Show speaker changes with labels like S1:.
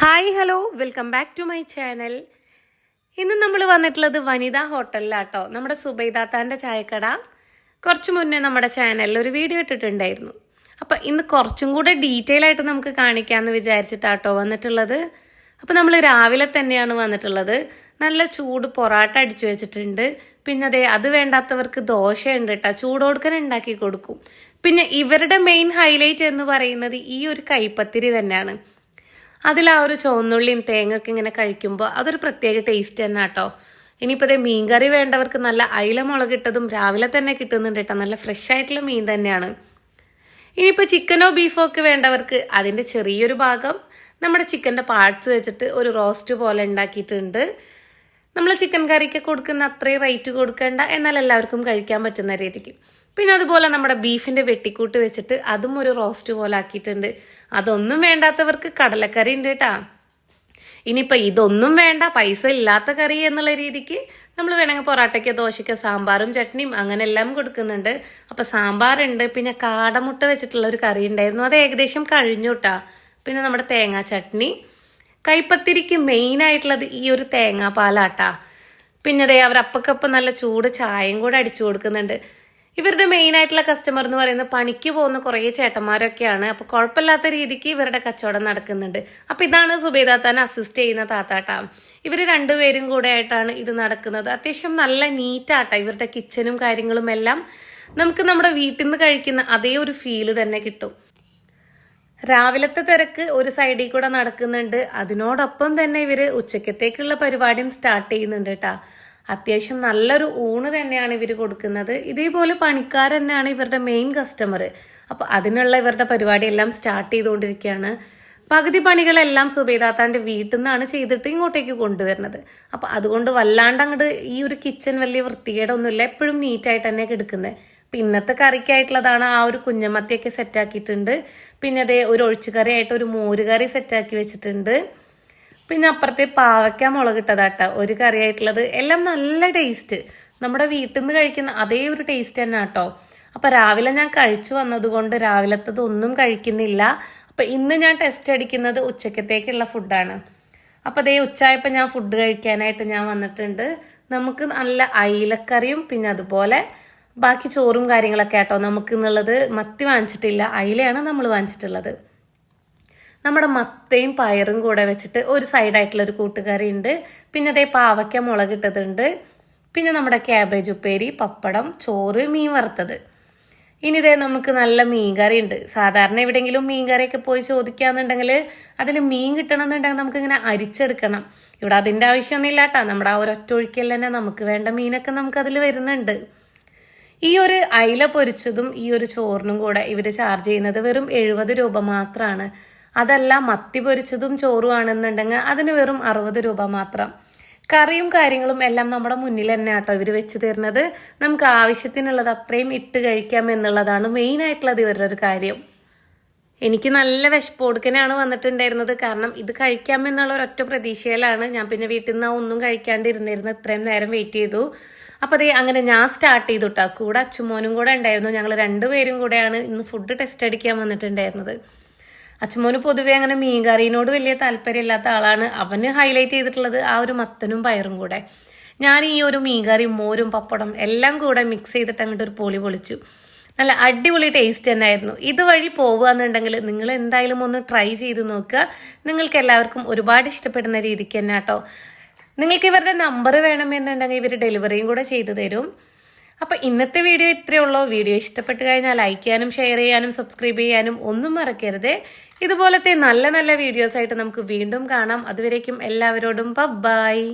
S1: Hi hello welcome back to my channel ഇന്ന് നമ്മൾ വന്നിട്ടുള്ളത് വനിതാ ഹോട്ടലിലാട്ടോ. നമ്മുടെ സുബൈദാത്താന്റെ ചായക്കട. കുറച്ച് മുന്നേ നമ്മുടെ ചാനലിൽ ഒരു വീഡിയോ ഇട്ടിട്ടുണ്ടായിരുന്നു. അപ്പോൾ ഇന്ന് കുറച്ചും കൂടെ ഡീറ്റെയിൽ ആയിട്ട് നമുക്ക് കാണിക്കാമെന്ന് വിചാരിച്ചിട്ടാട്ടോ വന്നിട്ടുള്ളത്. അപ്പോൾ നമ്മൾ രാവിലെ തന്നെയാണ് വന്നിട്ടുള്ളത്. നല്ല ചൂട് പൊറാട്ട അടിച്ചു വെച്ചിട്ടുണ്ട്. പിന്നെ അതെ അത് വേണ്ടാത്തവർക്ക് ദോശയുണ്ട് കേട്ടോ ചൂടോടുക്കൻ ഉണ്ടാക്കി കൊടുക്കും. പിന്നെ ഇവരുടെ മെയിൻ ഹൈലൈറ്റ് എന്ന് പറയുന്നത് ഈ ഒരു കൈപ്പത്തിരി തന്നെയാണ്. അതിൽ ആ ഒരു ചുവന്നുള്ളിയും തേങ്ങയൊക്കെ ഇങ്ങനെ കഴിക്കുമ്പോൾ അതൊരു പ്രത്യേക ടേസ്റ്റ് തന്നെ കേട്ടോ ഇനിയിപ്പോൾ ഇതേ മീൻകറി വേണ്ടവർക്ക് നല്ല അയില മുളക് ഇട്ടതും രാവിലെ തന്നെ കിട്ടുന്നുണ്ട് കേട്ടോ. നല്ല ഫ്രഷ് ആയിട്ടുള്ള മീൻ തന്നെയാണ്. ഇനിയിപ്പോൾ ചിക്കനോ ബീഫോ ഒക്കെ വേണ്ടവർക്ക് അതിന്റെ ചെറിയൊരു ഭാഗം നമ്മുടെ ചിക്കന്റെ പാർട്സ് വെച്ചിട്ട് ഒരു റോസ്റ്റ് പോലെ ഉണ്ടാക്കിയിട്ടുണ്ട്. നമ്മൾ ചിക്കൻ കറിക്ക് കൊടുക്കുന്ന അത്രയും റേറ്റ് കൊടുക്കേണ്ട. എന്നാൽ എല്ലാവർക്കും കഴിക്കാൻ പറ്റുന്ന രീതിക്ക്. പിന്നെ അതുപോലെ നമ്മുടെ ബീഫിന്റെ വെട്ടിക്കൂട്ട് വെച്ചിട്ട് അതും ഒരു റോസ്റ്റ് പോലെ ആക്കിയിട്ടുണ്ട്. അതൊന്നും വേണ്ടാത്തവർക്ക് കടലക്കറി ഉണ്ട് കേട്ടാ. ഇനിയിപ്പോൾ ഇതൊന്നും വേണ്ട പൈസ ഇല്ലാത്ത കറി എന്നുള്ള രീതിക്ക് നമ്മൾ വേണമെങ്കിൽ പൊറാട്ടയ്ക്ക് ദോശയ്ക്ക് സാമ്പാറും ചട്നിയും അങ്ങനെ എല്ലാം കൊടുക്കുന്നുണ്ട്. അപ്പോൾ സാമ്പാറുണ്ട് പിന്നെ കാടമുട്ട വെച്ചിട്ടുള്ള ഒരു കറി ഉണ്ടായിരുന്നു. അത് ഏകദേശം കഴിഞ്ഞു കേട്ടാ. പിന്നെ നമ്മുടെ തേങ്ങാ ചട്നി. കൈപ്പത്തിരിക്ക് മെയിൻ ആയിട്ടുള്ളത് ഈ ഒരു തേങ്ങാപ്പാലാട്ടാ പിന്നെ അതേ അവർ അപ്പക്കപ്പം നല്ല ചൂട് ചായയും കൂടെ അടിച്ചു കൊടുക്കുന്നുണ്ട്. ഇവരുടെ മെയിൻ ആയിട്ടുള്ള കസ്റ്റമർ എന്ന് പറയുന്നത് പണിക്ക് പോകുന്ന കുറേ ചേട്ടന്മാരൊക്കെയാണ്. അപ്പോൾ കുഴപ്പമില്ലാത്ത രീതിക്ക് ഇവരുടെ കച്ചവടം നടക്കുന്നുണ്ട്. അപ്പോൾ ഇതാണ് സുബൈദാത്താനെ അസിസ്റ്റ് ചെയ്യുന്ന താത്താട്ട. ഇവർ രണ്ടുപേരും കൂടെ ആയിട്ടാണ് ഇത് നടക്കുന്നത്. അത്യാവശ്യം നല്ല നീറ്റാട്ട ഇവരുടെ കിച്ചനും കാര്യങ്ങളും എല്ലാം. നമുക്ക് നമ്മുടെ വീട്ടിൽ നിന്ന് കഴിക്കുന്ന അതേ ഒരു ഫീൽ തന്നെ കിട്ടും. രാവിലത്തെ തിരക്ക് ഒരു സൈഡിൽ കൂടെ നടക്കുന്നുണ്ട്. അതിനോടൊപ്പം തന്നെ ഇവർ ഉച്ചക്കത്തേക്കുള്ള പരിപാടിയും സ്റ്റാർട്ട് ചെയ്യുന്നുണ്ട് കേട്ടാ അത്യാവശ്യം നല്ലൊരു ഊണ് തന്നെയാണ് ഇവർ കൊടുക്കുന്നത്. ഇതേപോലെ പണിക്കാർ തന്നെയാണ് ഇവരുടെ മെയിൻ കസ്റ്റമർ അപ്പോൾ അതിനുള്ള ഇവരുടെ പരിപാടിയെല്ലാം സ്റ്റാർട്ട് ചെയ്തുകൊണ്ടിരിക്കുകയാണ്. പകുതി പണികളെല്ലാം സുബേദാത്താന്റെ വീട്ടിൽ നിന്നാണ് ചെയ്തിട്ട് ഇങ്ങോട്ടേക്ക് കൊണ്ടുവരുന്നത്. അപ്പോൾ അതുകൊണ്ട് വല്ലാണ്ട് അങ്ങോട്ട് ഈ ഒരു കിച്ചൺ വലിയ വൃത്തികേടൊന്നുമില്ല. എപ്പോഴും നീറ്റായിട്ട് തന്നെ കിടക്കുന്നത് പിന്നത്തെ കറിക്കായിട്ടുള്ളതാണ് ആ ഒരു കുഞ്ഞമത്തിയൊക്കെ സെറ്റാക്കിയിട്ടുണ്ട് പിന്നെ അതേ ഒരു ഒഴിച്ചുകറിയായിട്ട് ഒരു മോരുകറി സെറ്റാക്കി വെച്ചിട്ടുണ്ട്. പിന്നെ അപ്പുറത്തെ പാവയ്ക്ക മുളകിട്ടതാട്ട ഒരു കറി ആയിട്ടുള്ളത് എല്ലാം നല്ല ടേസ്റ്റ് നമ്മുടെ വീട്ടിൽ നിന്ന് കഴിക്കുന്ന അതേ ഒരു ടേസ്റ്റ് തന്നെ കേട്ടോ അപ്പൊ രാവിലെ ഞാൻ കഴിച്ചു വന്നതുകൊണ്ട് രാവിലത്തത് ഒന്നും കഴിക്കുന്നില്ല. അപ്പോൾ ഇന്ന് ഞാൻ ടെസ്റ്റ് അടിക്കുന്നത് ഉച്ചക്കത്തേക്കുള്ള ഫുഡാണ് അപ്പോൾ അതേ ഉച്ചയായപ്പോൾ ഞാൻ ഫുഡ് കഴിക്കാനായിട്ട് ഞാൻ വന്നിട്ടുണ്ട്. നമുക്ക് നല്ല അയിലക്കറിയും പിന്നെ അതുപോലെ ബാക്കി ചോറും കാര്യങ്ങളൊക്കെ ആട്ടോ. നമുക്ക് എന്നുള്ളത് മത്തി വാങ്ങിച്ചിട്ടില്ല. അയിലയാണ് നമ്മൾ വാങ്ങിച്ചിട്ടുള്ളത്. നമ്മുടെ മത്തയും പയറും കൂടെ വെച്ചിട്ട് ഒരു സൈഡായിട്ടുള്ള ഒരു കൂട്ടുകറി ഉണ്ട്. പിന്നെ അതേ പാവയ്ക്ക മുളകിട്ടതുണ്ട്. പിന്നെ നമ്മുടെ ക്യാബേജ് ഉപ്പേരി പപ്പടം ചോറ് മീൻ വറുത്തത്. ഇനി ഇതേ നമുക്ക് നല്ല മീൻകറി ഉണ്ട്. സാധാരണ എവിടെയെങ്കിലും മീൻകറിയൊക്കെ പോയി ചോദിക്കാന്നുണ്ടെങ്കിൽ അതിൽ മീൻ കിട്ടണമെന്നുണ്ടെങ്കിൽ നമുക്ക് ഇങ്ങനെ അരിച്ചെടുക്കണം. ഇവിടെ അതിന്റെ ആവശ്യമൊന്നും കേട്ടോ നമ്മുടെ ആ ഒരൊറ്റ ഒഴുക്കിൽ തന്നെ നമുക്ക് വേണ്ട മീനൊക്കെ നമുക്ക് അതിൽ വരുന്നുണ്ട്. ഈ ഒരു അയില പൊരിച്ചതും ഈ ഒരു ചോറിനും കൂടെ ഇവർ ചാർജ് ചെയ്യുന്നത് വെറും എഴുപത് രൂപ മാത്രമാണ് അതല്ല മത്തി പൊരിച്ചതും ചോറും ആണെന്നുണ്ടെങ്കിൽ അതിന് വെറും അറുപത് രൂപ മാത്രം. കറിയും കാര്യങ്ങളും എല്ലാം നമ്മുടെ മുന്നിൽ തന്നെ ആട്ടോ ഇവർ വെച്ച് തരുന്നത്. നമുക്ക് ആവശ്യത്തിനുള്ളത് അത്രയും ഇട്ട് കഴിക്കാം എന്നുള്ളതാണ് മെയിൻ ആയിട്ടുള്ളത് ഇവരുടെ ഒരു കാര്യം. എനിക്ക് നല്ല വിശപ്പ് കൊടുക്കനാണ് വന്നിട്ടുണ്ടായിരുന്നത്. കാരണം ഇത് കഴിക്കാമെന്നുള്ള ഒരൊറ്റ പ്രതീക്ഷയിലാണ് ഞാൻ പിന്നെ വീട്ടിൽ നിന്ന് ഒന്നും കഴിക്കാണ്ടിരുന്നിരുന്നു ഇത്രയും നേരം വെയിറ്റ് ചെയ്തു. അപ്പോൾ അതേ അങ്ങനെ ഞാൻ സ്റ്റാർട്ട് ചെയ്തു കേട്ടോ കൂടെ അച്ചുമോനും കൂടെ ഉണ്ടായിരുന്നു. ഞങ്ങൾ രണ്ടുപേരും കൂടെയാണ് ഇന്ന് ഫുഡ് ടെസ്റ്റ് അടിക്കാൻ വന്നിട്ടുണ്ടായിരുന്നത്. അച്ചുമോന് പൊതുവേ അങ്ങനെ മീൻകറിനോട് വലിയ താല്പര്യമില്ലാത്ത ആളാണ്. അവന് ഹൈലൈറ്റ് ചെയ്തിട്ടുള്ളത് ആ ഒരു മത്തനും പയറും കൂടെ. ഞാൻ ഈ ഒരു മീൻകറിയും മോരും പപ്പടം എല്ലാം കൂടെ മിക്സ് ചെയ്തിട്ട് അങ്ങോട്ട് ഒരു പൊളി പൊളിച്ചു. നല്ല അടിപൊളി ടേസ്റ്റ് തന്നെയായിരുന്നു. ഇതുവഴി പോകുകയെന്നുണ്ടെങ്കിൽ നിങ്ങൾ എന്തായാലും ഒന്ന് ട്രൈ ചെയ്ത് നോക്കുക. നിങ്ങൾക്ക് എല്ലാവർക്കും ഒരുപാട് ഇഷ്ടപ്പെടുന്ന രീതിക്ക് തന്നെ കേട്ടോ. നിങ്ങൾക്ക് ഇവരുടെ നമ്പർ വേണമെന്നുണ്ടെങ്കിൽ ഇവർ ഡെലിവറിയും കൂടെ ചെയ്തു തരും. അപ്പോൾ ഇന്നത്തെ വീഡിയോ ഇത്രയേ ഉള്ളൂ. വീഡിയോ ഇഷ്ടപ്പെട്ട് കഴിഞ്ഞാൽ ലൈക്ക് ചെയ്യാനും ഷെയർ ചെയ്യാനും സബ്സ്ക്രൈബ് ചെയ്യാനും ഒന്നും മറക്കരുത്. ഇതുപോലത്തെ നല്ല നല്ല വീഡിയോസ് ആയിട്ട് നമുക്ക് വീണ്ടും കാണാം. അതുവരേക്കും എല്ലാവരോടും ബൈ